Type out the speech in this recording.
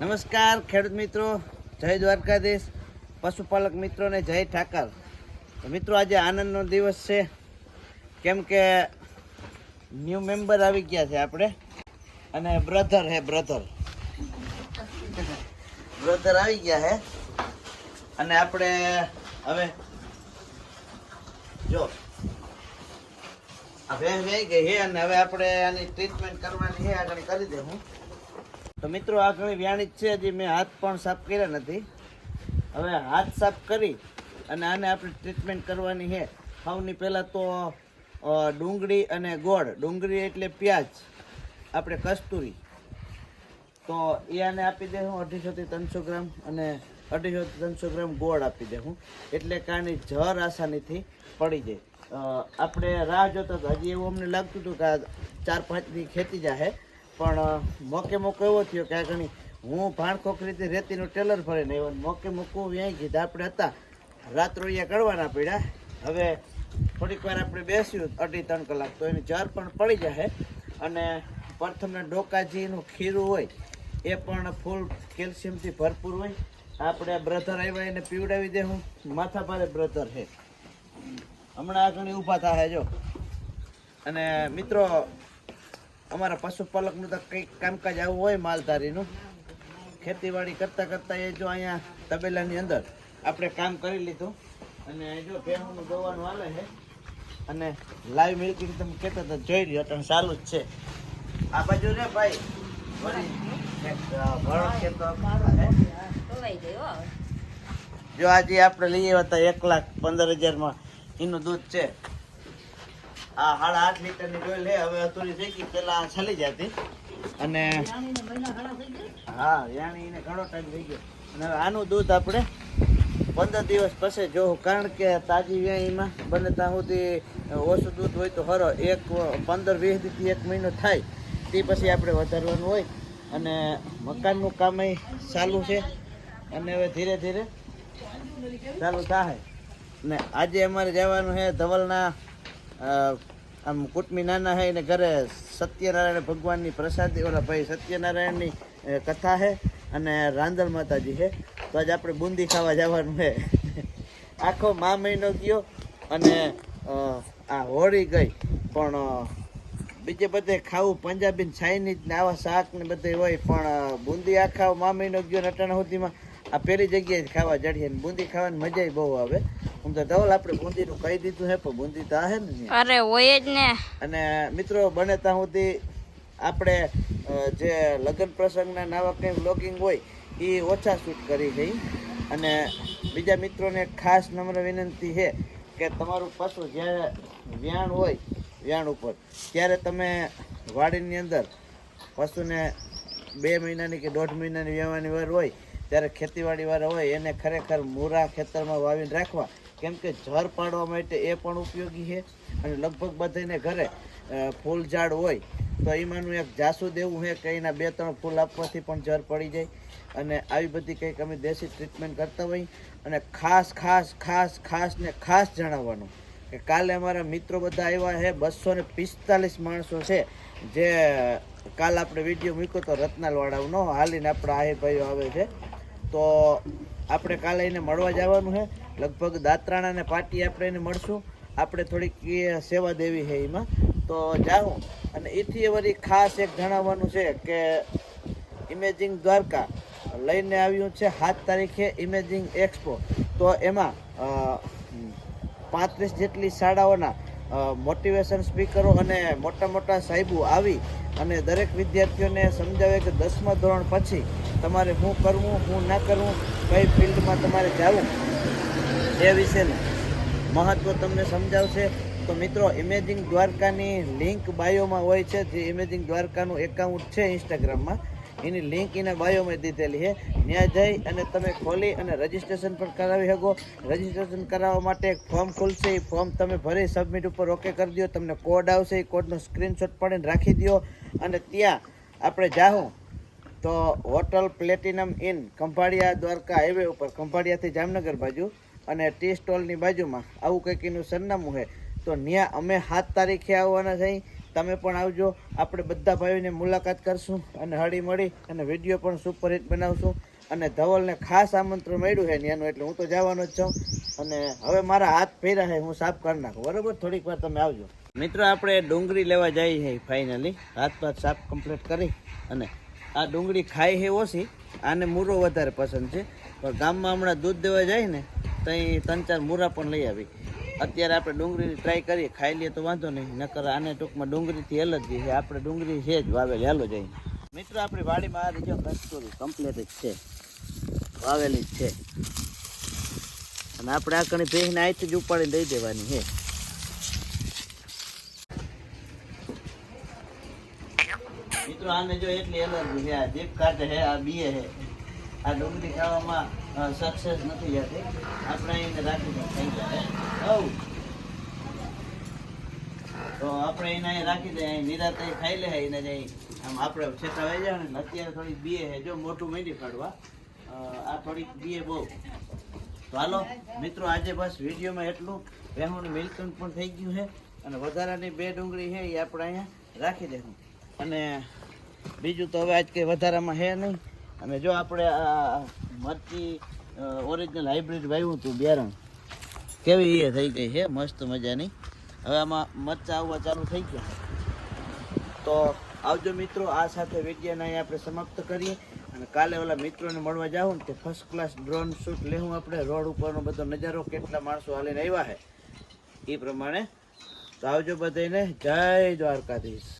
નમસ્કાર, ખેડૂત મિત્રો. જય દ્વારકાધીશ. પશુપાલક મિત્રોને જય ઠાકર. મિત્રો, આજે આનંદનો દિવસ છે. કેમ કે ન્યૂ મેમ્બર આવી ગયા છે આપણે. અને બ્રધર હે બ્રધર બ્રધર આવી ગયા હે. અને આપણે હવે જો, આ ભેંસ ગઈ હે અને હવે આપણે આની ટ્રીટમેન્ટ કરવાની છે આગળ કરી દે હું. તો મિત્રો, આ ઘણી વ્યાણી છે જે મેં હાથ પણ સાફ કર્યા નથી. હવે હાથ સાફ કરી અને આને આપણે ટ્રીટમેન્ટ કરવાની છે. સૌની પહેલાં તો ડુંગળી અને ગોળ. ડુંગળી એટલે પ્યાજ, આપણે કસ્તુરી. તો એ આને આપી દઉં અઢીસોથી ત્રણસો ગ્રામ અને અઢીસોથી ત્રણસો ગ્રામ ગોળ આપી દઉં એટલે કારની જર આસાનીથી પડી જાય. આપણે રાહ જોતા હતા. હજી એવું અમને લાગતું હતું કે આ ચાર પાંચની ખેતી જાહે. પણ મોકે મોકો એવો થયો કે ઘણી, હું ભાણખોખરીથી રેતીનું ટેલર ભરીને આવ્યો મોકે મોકું વ્યાઈ કીધા, આપણે હતા રાત્રો અહીંયા કરવાના પડ્યા હવે થોડીક વાર આપણે બેસ્યું, અઢી ત્રણ કલાક તો એની જર પણ પડી જશે અને પ્રથમના ડોકાજીનું ખીરું હોય, એ પણ ફૂલ કેલ્શિયમથી ભરપૂર હોય. આપણે બ્રધર આવ્યા, એને પીવડાવી દે હું. માથા ભારે બ્રધર છે હમણાં આ ઘણી ઊભા થાય જો. અને મિત્રો અમારા પશુપાલકનું તો કંઈક કામકાજ આવું હોય માલધારીનું. ખેતીવાડી કરતાં કરતાં એ જો અહીંયા તબેલાની અંદર આપણે કામ કરી લીધું. અને જો ભેહુંનું દોવાનું હાલે છે. અને લાઈવ મિલ્કિંગ તમે કહેતા હતા, જોઈ લ્યો તમે સારું જ છે. આ બાજુ રે ભાઈ? જો આજે આપણે લઈ આવ્યા હતા એક લાખ પંદર હજારમાં. એનું દૂધ છે. આ સાડા આઠ લીટરની ડોલ છે હવે અધૂરી થઈ ગઈ, પેલા ચાલી જતી. અને હા, યાણીને ઘણો ટાઈમ થઈ ગયો. અને હવે આનું દૂધ આપણે પંદર દિવસ પછી જોઉં કારણ કે તાજી વ્યાહીમાં બને ત્યાં સુધી ઓછું દૂધ હોય તો ખરો એક પંદર વીસ એક મહિનો થાય, તે પછી આપણે વધારવાનું હોય. અને મકાનનું કામ ચાલુ છે. અને હવે ધીરે ધીરે ચાલુ થાય. ને આજે અમારે જવાનું છે ધવલના આમ કુટમી નાના છે એને ઘરે સત્યનારાયણ ભગવાનની પ્રસાદી, ઓલા ભાઈ સત્યનારાયણની કથા છે અને રાંદલ માતાજી છે તો આજે આપણે બુંદી ખાવા જવાનું હે. આખો મા મહિનો ગયો અને આ હોળી ગઈ. પણ બીજે બધે ખાવું પંજાબી ને ચાઇનીઝ ને આવા શાક ને બધે હોય, પણ બુંદી આખા મા મહિનો ગયો નટાણા સુધીમાં આ પહેલી જગ્યાએ ખાવા ચડીએ બુંદી ખાવાની મજા બહુ આવે. હું તો ધવલ આપણે બુંદીનું કહી દીધું છે પણ બુંદી તો આવે ને અરે હોય જ ને. અને મિત્રો બને ત્યાં સુધી આપણે જે લગ્ન પ્રસંગના નવા કંઈ વ્લોગિંગ હોય એ ઓછા શૂટ કરી છે અને બીજા મિત્રોને ખાસ નમ્ર વિનંતી છે કે તમારું પશુ જ્યારે વ્યાણ હોય વ્યાણ ઉપર ત્યારે તમે વાડીની અંદર પશુને બે મહિનાની કે દોઢ મહિનાની વ્યવહારની વાર હોય ત્યારે ખેતીવાડી વાળા હોય એને ખરેખર મૂરા ખેતરમાં વાવીને રાખવા કેમ કે જર પાડવા માટે એ પણ ઉપયોગી છે. અને લગભગ બધાને ઘરે ફૂલ ઝાડ હોય, તો એમાંનું એક જાસૂદ એવું છે કે એના બે ત્રણ ફૂલ આપવાથી પણ જર પડી જાય. અને આવી બધી કંઈક અમે દેશી ટ્રીટમેન્ટ કરતા હોય અને ખાસ ખાસ ખાસ ખાસ ને ખાસ જણાવવાનું કે કાલે અમારા મિત્રો બધા આવ્યા છે, બસો ને પિસ્તાલીસ માણસો છે, જે કાલ આપણે વીડિયો મૂક્યો તો રત્નાલવાડાનો હાલીને આપણા આહી ભાઈઓ આવે છે. તો આપણે કાલે એને મળવા જવાનું છે. લગભગ દાત્રાણા ને પાટી આપણે એને મળશું. આપણે થોડીક સેવા દેવી છે એમાં. તો જાઉં અને એથી વળી ખાસ એક જણાવવાનું છે કે ઇમેજિંગ દ્વારકા લઈને આવ્યું છે સાત તારીખે ઇમેજિંગ એક્સપો તો એમાં પાંત્રીસ જેટલી શાળાઓના મોટિવેશન સ્પીકરો અને મોટા મોટા સાહેબો આવી અને દરેક વિદ્યાર્થીઓને સમજાવે કે દસમા ધોરણ પછી તમારે શું કરવું શું ના કરવું, કઈ ફિલ્ડમાં તમારે જવું એ વિશેનું મહત્વ તમને સમજાવશે. તો મિત્રો ઇમેજિંગ દ્વારકાની લિંક બાયોમાં હોય છે, જે ઇમેજિંગ દ્વારકાનું એકાઉન્ટ છે ઇન્સ્ટાગ્રામમાં એની લિંક એના બાયોમાં દીધેલી છે. ત્યાં જઈ અને તમે ખોલી અને રજીસ્ટ્રેશન પણ કરાવી શકો. રજીસ્ટ્રેશન કરાવવા માટે એક ફોર્મ ખુલશે. એ ફોર્મ તમે ભરી સબમિટ ઉપર ઓકે કરી દો. તમને કોડ આવશે. એ કોડનો સ્ક્રીનશોટ પાડીને રાખી દો. અને ત્યાં આપણે જાઉં તો hotel platinum inn Khambhalia Dwarka highway ઉપર, ખંભાળિયાથી જામનગર બાજુ. અને ટી સ્ટોલની બાજુમાં આવું કંઈક એનું સરનામું છે. તો ત્યાં અમે સાત તારીખે આવવાના છે. તમે પણ આવજો. આપણે બધા ભાઈઓને મુલાકાત કરશું અને હળી મળી અને વીડિયો પણ સુપર હિટ બનાવશું. અને ધવલને ખાસ આમંત્રણ મળ્યું છે ત્યાંનું એટલે હું તો જવાનો જ છું. અને હવે મારા હાથ ફેરા છે, હું સાફ કરી નાખું. બરાબર? થોડીક વાર તમે આવજો. મિત્રો, આપણે ડુંગળી લેવા જઈએ ફાઇનલી હાથ પાથ સાફ કમ્પ્લીટ કરી અને આ ડુંગળી ખાય છે ઓછી. આને મૂરો વધારે પસંદ છે. પણ ગામમાં હમણાં દૂધ દેવા જાય ને તો અહીં ત્રણ ચાર મૂરા પણ લઈ આવી. અત્યારે આપણે ડુંગળીની ટ્રાય કરીએ, ખાઈ લઈએ તો વાંધો નહીં. નકર આને ટૂંકમાં ડુંગળીથી એલર્જી છે. આપણે ડુંગળી છે જ વાવેલી, હાલો જઈને મિત્રો, આપણી વાડીમાં આ રીજો કસ્તુરી કમ્પ્લીટ જ છે. વાવેલી જ છે. અને આપણે આ કણી ભેહીને અહીંથી જ ઉપાડીને દઈ દેવાની છે. મિત્રો, આને જો એટલી એલર્જી છે, આ જીભ કાઢે છે, આ બીએ છે. આ ડુંગળી ખાવામાં સક્સેસ નથી જતી આપણે એને રાખી થઈ જાય હવ તો આપણે એને અહીં રાખી દઈએ અહીં નિરાતે ખાઈ લે, એને જઈ આમ આપણે છેતા વહી જાય ને અત્યારે થોડીક બીએ છે જો મોટું મેંડી ફાડવા. આ થોડીક બીએ બહુ. તો હાલો, મિત્રો, આજે બસ વિડીયોમાં એટલું. વેહુંનું મિલ્કન પણ થઈ ગયું છે, અને વધારાની બે ડુંગળી છે, એ આપણે અહીંયા રાખી દેવું અને બીજું તો હવે આજ કંઈ વધારામાં છે નહીં. અને જો આપણે આ મરચી ઓરિજિનલ હાઇબ્રિડ વાવ્યું હતું બિયારણ કેવી એ થઈ ગઈ છે? મસ્ત મજાની. હવે આમાં મરચાં આવવા ચાલુ થઈ ગયા. તો આવજો મિત્રો, આ સાથે વિડીયોને અહીં આપણે સમાપ્ત કરીએ. અને કાલે ઓલા મિત્રોને મળવા જાઉં ને તે ફર્સ્ટ ક્લાસ ડ્રોન શૂટ લેવું આપણે. રોડ ઉપરનો બધો નજારો, કેટલા માણસો હાલીને આવ્યા છે. એ પ્રમાણે તો આવજો બધાને જય દ્વારકાધીશ.